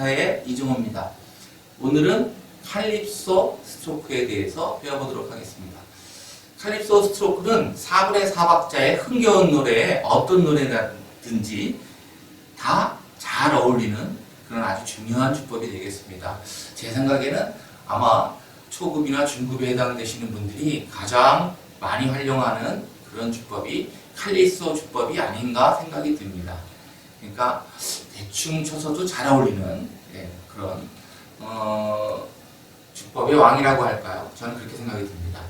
기타의 이종호입니다. 오늘은 칼립소 스트로크에 대해서 배워보도록 하겠습니다. 칼립소 스트로크는 4분의 4박자의 흥겨운 노래에 어떤 노래든지 다 잘 어울리는 그런 아주 중요한 주법이 되겠습니다. 제 생각에는 아마 초급이나 중급에 해당되시는 분들이 가장 많이 활용하는 그런 주법이 칼리소 주법이 아닌가 생각이 듭니다. 그러니까 대충 쳐서도 잘 어울리는 예, 그런 어, 주법의 왕이라고 할까요? 저는 그렇게 생각이 듭니다.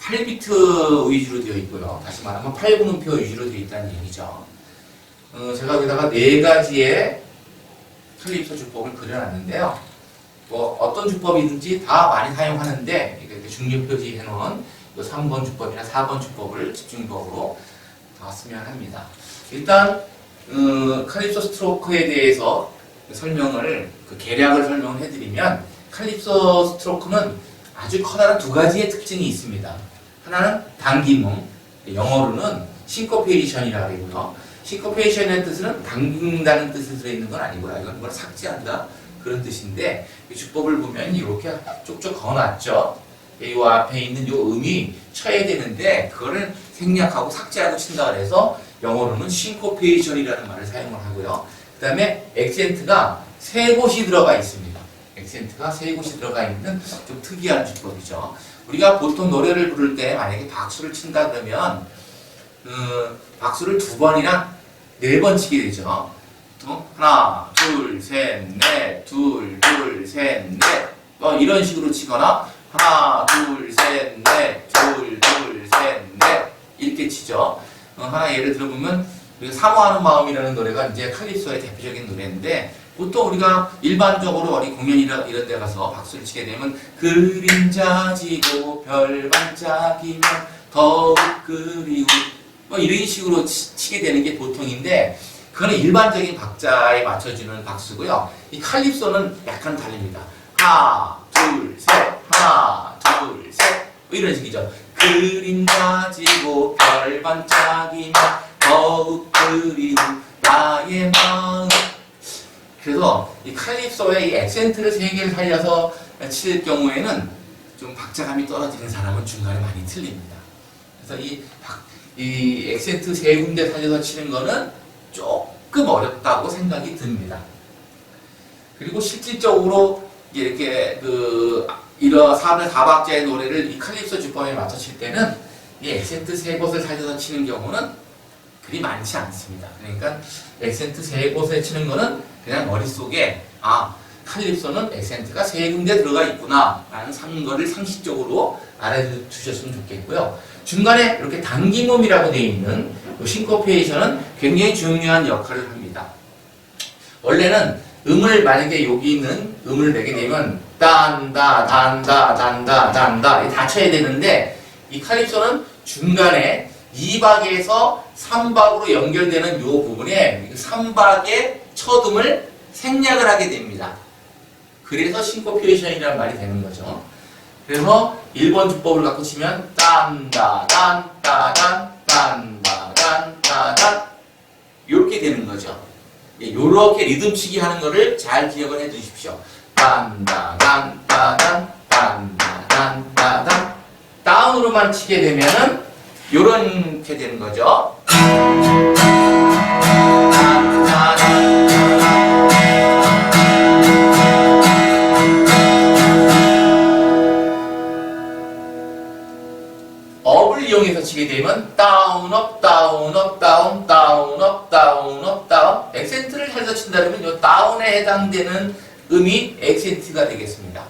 8비트 위주로 되어 있고요. 다시 말하면 8분음표 위주로 되어 있다는 얘기죠. 어, 제가 여기다가 네 가지의 칼립소 주법을 그려놨는데요. 뭐 어떤 주법이든지 다 많이 사용하는데 이렇게 중립 표시해 놓은 3번 주법이나 4번 주법을 집중법으로 나왔으면 합니다. 일단 어, 칼립소 스트로크에 대해서 설명을 그 계략을 설명을 해드리면 칼립소 스트로크는 아주 커다란 두 가지의 특징이 있습니다. 하나는 당김음, 영어로는 싱코페이션이라고 하고요. 싱코페이션의 뜻은 당긴다는 뜻이 들어있는 건 아니고요. 이건 뭘 삭제한다 그런 뜻인데 이 주법을 보면 이렇게 쪽쪽 그어놨죠. 이 앞에 있는 이 음이 쳐야 되는데 그거를 생략하고 삭제하고 친다 그래서 영어로는 싱코페이션이라는 말을 사용을 하고요. 그 다음에 액센트가 세 곳이 들어가 있습니다. 액센트가 세 곳이 들어가 있는 좀 특이한 주법이죠. 우리가 보통 노래를 부를 때 만약에 박수를 친다 그러면 그 박수를 두 번이나 네 번 치게 되죠. 어? 하나, 둘, 셋, 넷, 둘, 둘, 셋, 넷. 어, 이런 식으로 치거나 하나, 둘, 셋, 넷, 둘, 둘, 셋, 넷 이렇게 치죠. 어, 하나 예를 들어보면 사모하는 마음이라는 노래가 이제 칼립소의 대표적인 노래인데 보통 우리가 일반적으로 어디 공연이나 이런 데 가서 박수를 치게 되면 그림자 지고 별 반짝이면 더욱 그리운 뭐 이런 식으로 치, 게 되는 게 보통인데 그거는 일반적인 박자에 맞춰주는 박수고요. 이 칼립소는 약간 다릅니다. 하나, 둘, 셋, 하나, 둘, 셋. 뭐 이런 식이죠. 그림자 지고 별 반짝이면 더욱 그리운 나의 마음. 그래서 이 칼립소의 이 액센트를 세 개를 살려서 칠 경우에는 좀 박자감이 떨어지는 사람은 중간에 많이 틀립니다. 그래서 이, 박, 이 액센트 세 군데 살려서 치는 거는 조금 어렵다고 생각이 듭니다. 그리고 실질적으로 이렇게 그 이런 4분의 4박자의 노래를 이 칼립소 주법에 맞춰 칠 때는 이 액센트 세 곳을 살려서 치는 경우는 그리 많지 않습니다. 그러니까 액센트 세 곳에 치는 거는 그냥 머릿속에 아 칼립소는 액센트가 세 군데 들어가 있구나 라는 상 거를 상식적으로 알아두셨으면 좋겠고요. 중간에 이렇게 당김음이라고 되어 있는 그 싱코페이션은 굉장히 중요한 역할을 합니다. 원래는 음을 만약에 여기 있는 음을 내게 되면 딴다 단다 단다 단다 다 쳐야 되는데 이 칼립소는 중간에 2박에서 3박으로 연결되는 이 부분에 3박의 첫 음을 생략을 하게 됩니다. 그래서 싱코페이션이라는 말이 되는 거죠. 그래서 1번 주법을 갖고 치면 딴다 딴다 딴 딴다 딴다 딴 이렇게 되는 거죠. 이렇게 리듬치기 하는 거를 잘 기억을 해 두십시오. 딴다 딴다 딴 딴다 딴다 딴 다운으로만 치게 되면은 요렇게 되는 거죠. 해당되는 음이 액센트가 되겠습니다.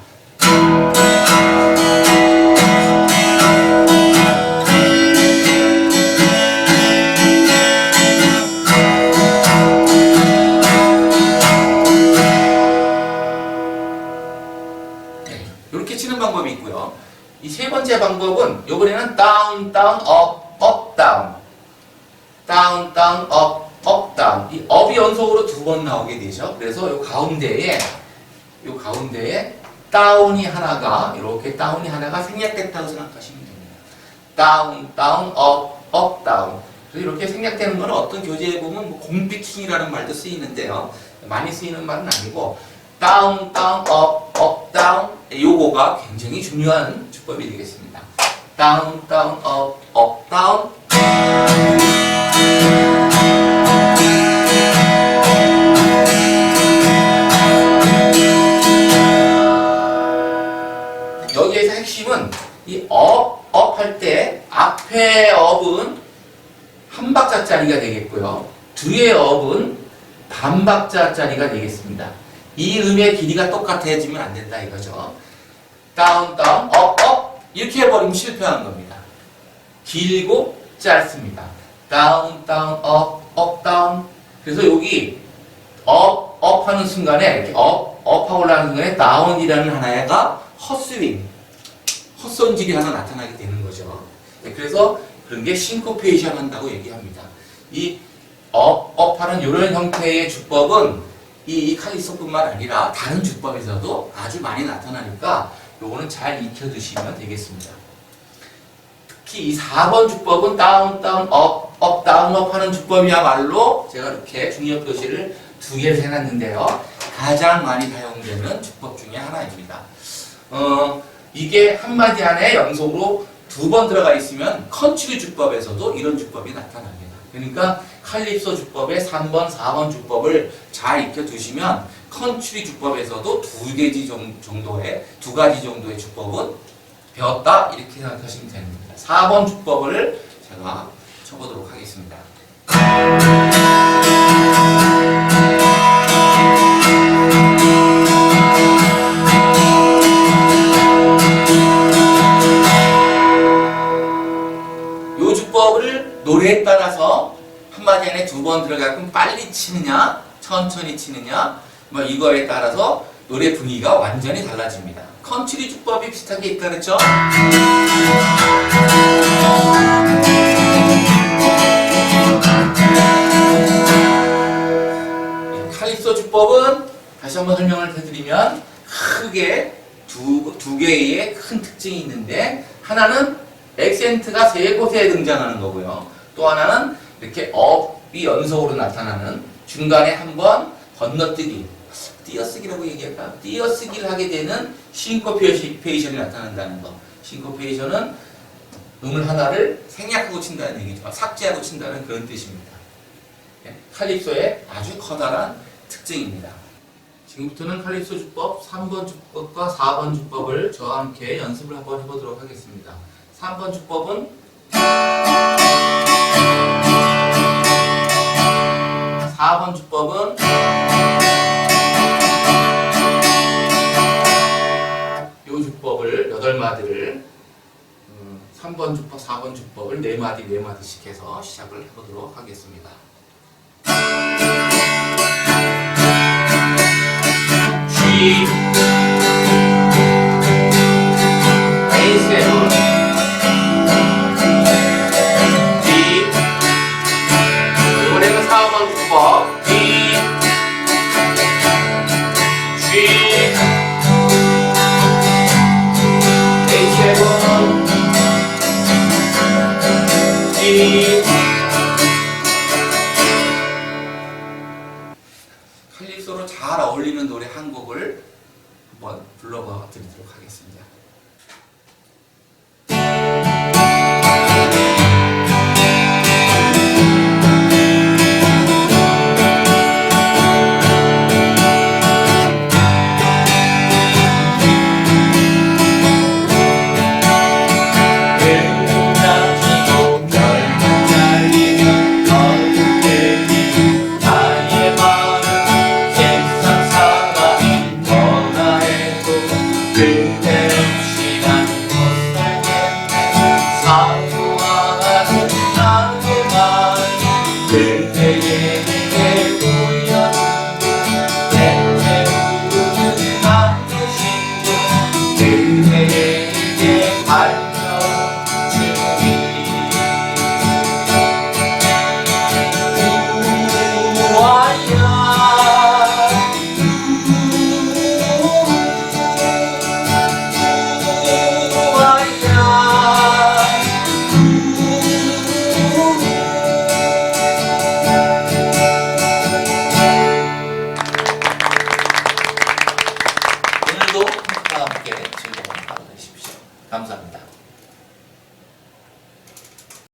네, 이렇게 치는 방법이 있고요. 이 세 번째 방법은 이번에는 다운 다운 업 업 다운 다운 다운 업 업 다운 이 업이 연속으로 두 번 나오게 되죠. 그래서 요 가운데에 요 가운데에 다운이 하나가 이렇게 다운이 하나가 생략됐다고 생각하시면 됩니다. 다운 다운 업 업 다운 그래서 이렇게 생략되는 건 어떤 교재에 보면 뭐 공피킹이라는 말도 쓰이는데요. 많이 쓰이는 말은 아니고 다운, 다운, 업, 업, 다운 요거가 굉장히 중요한 주법이 되겠습니다. 다운, 다운, 업, 업, 다운 핵심은 이 업, 업 할 때 앞에 업은 한 박자짜리가 되겠고요. 뒤에 업은 반 박자짜리가 되겠습니다. 이 음의 길이가 똑같아지면 안 된다 이거죠. 다운, 다운, 업, 업 이렇게 해버리면 실패한 겁니다. 길고 짧습니다. 다운, 다운, 업, 업, 다운 그래서 여기 업, 업 하는 순간에 이렇게 업, 업 하고 올라가는 순간에 다운이라는 하나가 헛스윙 헛손질이 하나 나타나게 되는 거죠. 네, 그래서 그런 게 싱코페이션 한다고 얘기합니다. 이 업, 업하는 이런 형태의 주법은 이 칼리소뿐만 아니라 다른 주법에서도 아주 많이 나타나니까 요거는 잘 익혀두시면 되겠습니다. 특히 이 4번 주법은 다운, 다운, 업, 업, 다운, 업 하는 주법이야말로 제가 이렇게 중요 표시를 두 개를 해놨는데요. 가장 많이 사용되는 주법 중에 하나입니다. 어, 이게 한마디 안에 연속으로 두 번 들어가 있으면 컨츄리 주법에서도 이런 주법이 나타납니다. 그러니까 칼립소 주법의 3번, 4번 주법을 잘 익혀두시면 컨츄리 주법에서도 두 개지 정- 정도의 두 가지 정도의 주법은 배웠다 이렇게 생각하시면 됩니다. 4번 주법을 제가 쳐보도록 하겠습니다. 요 주법을 노래에 따라서 한마디 안에 두 번 들어가면 빨리 치느냐, 천천히 치느냐, 뭐 이거에 따라서 노래 분위기가 완전히 달라집니다. 컨트리 주법이 비슷한 게 있다 그랬죠? 예, 칼립소 주법은 다시 한번 설명을 해드리면 크게 두, 두 개의 큰 특징이 있는데 하나는 액센트가 세 곳에 등장하는 거고요. 또 하나는 이렇게 업이 연속으로 나타나는 중간에 한번 건너뛰기 띄어쓰기라고 얘기할까? 띄어쓰기를 하게 되는 싱코페이션이 나타난다는 거. 싱코페이션은 음을 하나를 생략하고 친다는 얘기죠. 삭제하고 친다는 그런 뜻입니다. 예, 칼립소의 아주 커다란 특징입니다. 지금부터는 칼립소 주법 3번 주법과 4번 주법을 저와 함께 연습을 한번 해보도록 하겠습니다. 3번 주법은 4번 주법은 요 주법을 8마디를 3번 주법, 4번 주법을 4마디, 4마디씩 해서 시작을 해보도록 하겠습니다. You.